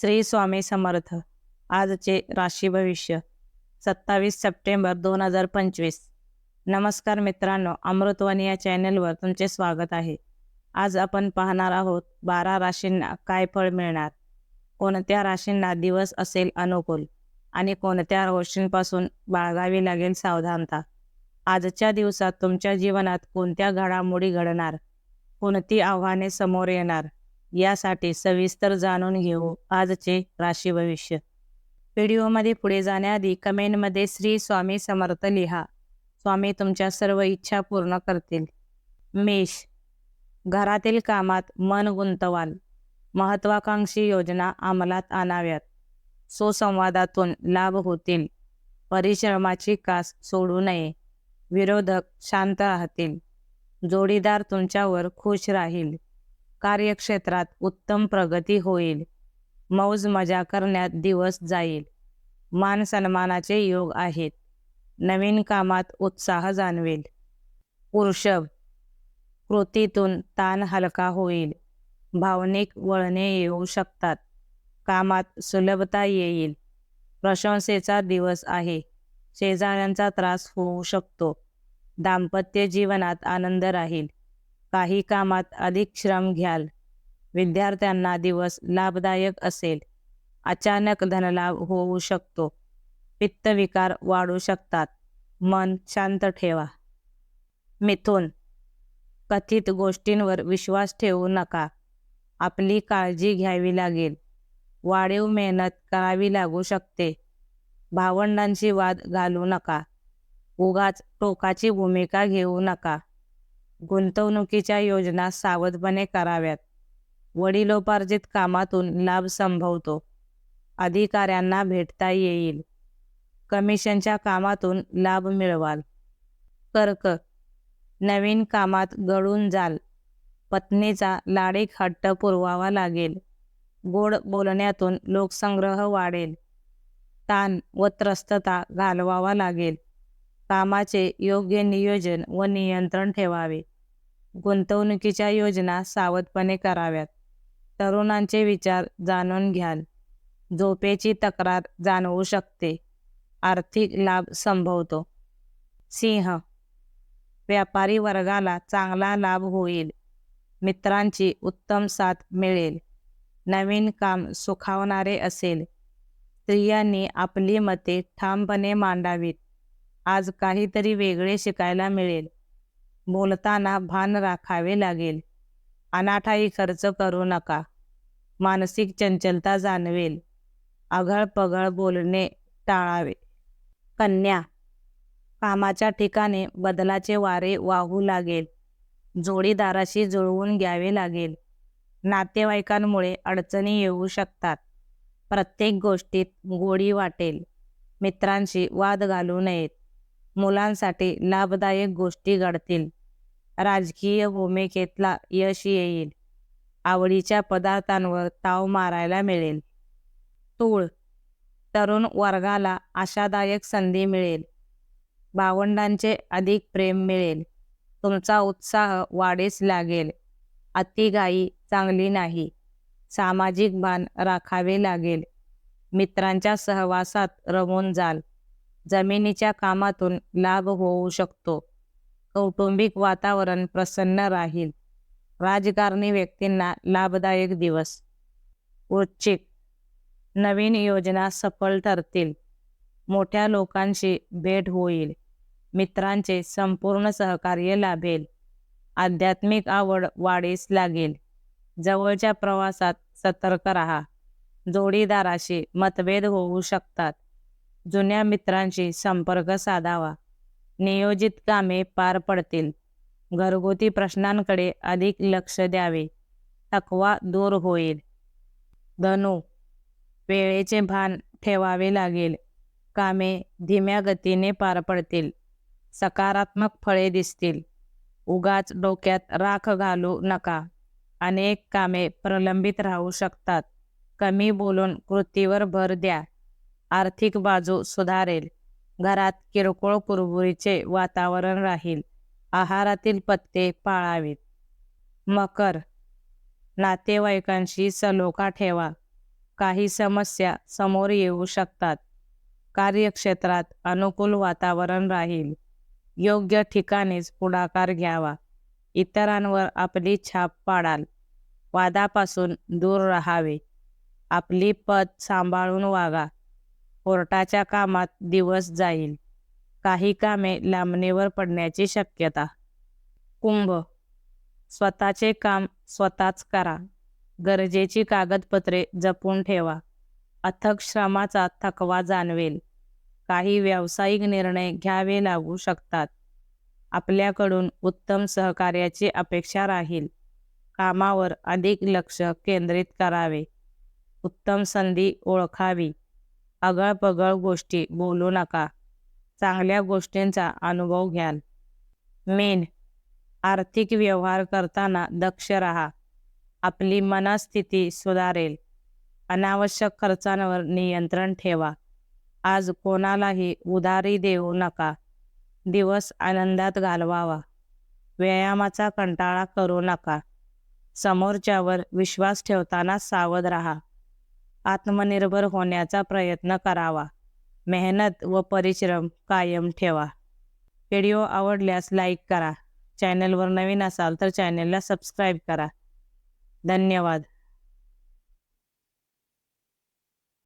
श्री स्वामी समर्थ. आजचे राशी भविष्य सत्तावीस सप्टेंबर दोन हजार पंचवीस. नमस्कार मित्रांनो अमृतवाणी या चॅनलवर तुमचे स्वागत आहे. आज आपण पाहणार आहोत बारा राशींना काय फळ मिळणार? कोणत्या राशींना दिवस असेल अनुकूल? आणि कोणत्या गोष्टींपासून बाळगावी लागेल सावधानता? आजच्या दिवसात तुमच्या जीवनात कोणत्या घडामोडी घडणार? कोणती आव्हाने समोर येणार? यासाठी सविस्तर जाणून घेऊ आजचे राशी भविष्य. व्हिडिओमध्ये पुढे जाण्याआधी कमेंटमध्ये श्री स्वामी समर्थ लिहा. स्वामी तुमच्या सर्व इच्छा पूर्ण करतील. मेष घरातील कामात मन गुंतवाल. महत्वाकांक्षी योजना अंमलात आणाव्यात. सुसंवादातून लाभ होतील. परिश्रमाची कास सोडू नये. विरोधक शांत राहतील. जोडीदार तुमच्यावर खुश राहील. कार्यक्षेत्रात उत्तम प्रगती होईल. मौज मजा करण्यात दिवस जाईल. मान सन्मानाचे योग आहेत. नवीन कामात उत्साह जाणवेल. वृषभ कृतीतून ताण हलका होईल. भावनिक वळणे येऊ शकतात. कामात सुलभता येईल. प्रशंसेचा दिवस आहे. शेजाऱ्यांचा त्रास होऊ शकतो. दाम्पत्य जीवनात आनंद राहील. काही कामात अधिक श्रम घ्याल. विद्यार्थ्यांना दिवस लाभदायक असेल. अचानक धनलाभ होऊ शकतो. पित्तविकार वाढू शकतात. मन शांत ठेवा. मिथुन. कथित गोष्टींवर विश्वास ठेवू नका. आपली काळजी घ्यावी लागेल. वाढीव मेहनत करावी लागू शकते. भावंडांशी वाद घालू नका. उगाच टोकाची भूमिका घेऊ नका. गुंतवणुकीच्या योजना सावधपणे कराव्यात. वडिलोपार्जित कामातून लाभ संभवतो. अधिकाऱ्यांना भेटता येईल. कमिशनच्या कामातून लाभ मिळवाल. कर्क. नवीन कामात गळून जाल. पत्नीचा लाडीक हट्ट पुरवावा लागेल. गोड बोलण्यातून लोकसंग्रह वाढेल. ताण व त्रस्तता घालवावा लागेल. कामाचे योग्य नियोजन व नियंत्रण ठेवावे. गुंतवणुकीच्या योजना सावधपणे कराव्यात. तरुणांचे विचार जाणून घ्याल. झोपेची तक्रार जाणवू शकते. आर्थिक लाभ संभवतो. सिंह व्यापारी वर्गाला चांगला लाभ होईल. मित्रांची उत्तम साथ मिळेल. नवीन काम सुखावणारे असेल. स्त्रियांनी आपली मते ठामपणे मांडावीत. आज काहीतरी वेगळे शिकायला मिळेल. बोलताना भान राखावे लागेल. अनाठाई खर्च करू नका. मानसिक चंचलता जाणवेल. आघळपघळ बोलणे टाळावे. कन्या कामाच्या ठिकाणी बदलाचे वारे वाहू लागेल. जोडीदाराशी जुळवून घ्यावे लागेल. नातेवाईकांमुळे अडचणी येऊ शकतात. प्रत्येक गोष्टीत गोडी वाटेल. मित्रांशी वाद घालू नयेत. मुलांसाठी लाभदायक गोष्टी घडतील. राजकीय भूमिकेतला यश येईल. आवडीच्या पदार्थांवर ताव मारायला मिळेल. तूळ. तरुण वर्गाला आशादायक संधी मिळेल. भावंडांचे अधिक प्रेम मिळेल. तुमचा उत्साह वाढीस लागेल. अतिघाई चांगली नाही. सामाजिक भान राखावे लागेल. मित्रांच्या सहवासात रमून जाल. जमिनीच्या कामातून लाभ होऊ शकतो. कौटुंबिक वातावरण प्रसन्न राहील. राजकारणी व्यक्तींना लाभदायक दिवस. वृश्चिक नवीन योजना सफल ठरतील. मोठ्या लोकांशी भेट होईल. मित्रांचे संपूर्ण सहकार्य लाभेल. आध्यात्मिक आवड वाढीस लागेल. जवळच्या प्रवासात सतर्क राहा. जोडीदाराशी मतभेद होऊ शकतात. जुन्या मित्रांशी संपर्क साधावा. नियोजित कामे पार पडतील. घरगुती प्रश्नांकडे अधिक लक्ष द्यावे. थकवा दूर होईल. धनु वेळेचे भान ठेवावे लागेल. कामे धीम्या गतीने पार पडतील. सकारात्मक फळे दिसतील. उगाच डोक्यात राख घालू नका. अनेक कामे प्रलंबित राहू शकतात. कमी बोलून कृतीवर भर द्या. आर्थिक बाजू सुधारेल. घरात किरकोळ कुरबुरीचे वातावरण राहील. आहारातील पत्ते पाळावेत. मकर. नातेवाईकांशी सलोखा ठेवा. काही समस्या समोर येऊ शकतात. कार्यक्षेत्रात अनुकूल वातावरण राहील. योग्य ठिकाणीच पुढाकार घ्यावा. इतरांवर आपली छाप पाडाल. वादापासून दूर राहावे. आपली पद सांभाळून वागा. कोर्टाच्या कामात दिवस जाईल. काही कामे लांबणीवर पडण्याची शक्यता. कुंभ. स्वतःचे काम स्वतःच करा. गरजेची कागदपत्रे जपून ठेवा. अथक श्रमाचा थकवा जाणवेल. काही व्यावसायिक निर्णय घ्यावे लागू शकतात. आपल्याकडून उत्तम सहकार्याची अपेक्षा राहील. कामावर अधिक लक्ष केंद्रित करावे. उत्तम संधी ओळखावी. अगळपगळ गोष्टी बोलू नका. चांगल्या गोष्टींचा अनुभव घ्याल. मेन आर्थिक व्यवहार करताना दक्ष राहा. आपली मनस्थिती सुधारेल. अनावश्यक खर्चांवर नियंत्रण ठेवा. आज कोणालाही उधारी देऊ नका. दिवस आनंदात घालवावा. व्यायामाचा कंटाळा करू नका. समोरच्यावर विश्वास ठेवताना सावध राहा. आत्मनिर्भर होण्याचा प्रयत्न करावा. मेहनत व परिश्रम कायम ठेवा. व्हिडिओ आवडल्यास लाईक करा. चॅनलवर नवीन असाल तर चॅनलला सबस्क्राईब करा. धन्यवाद.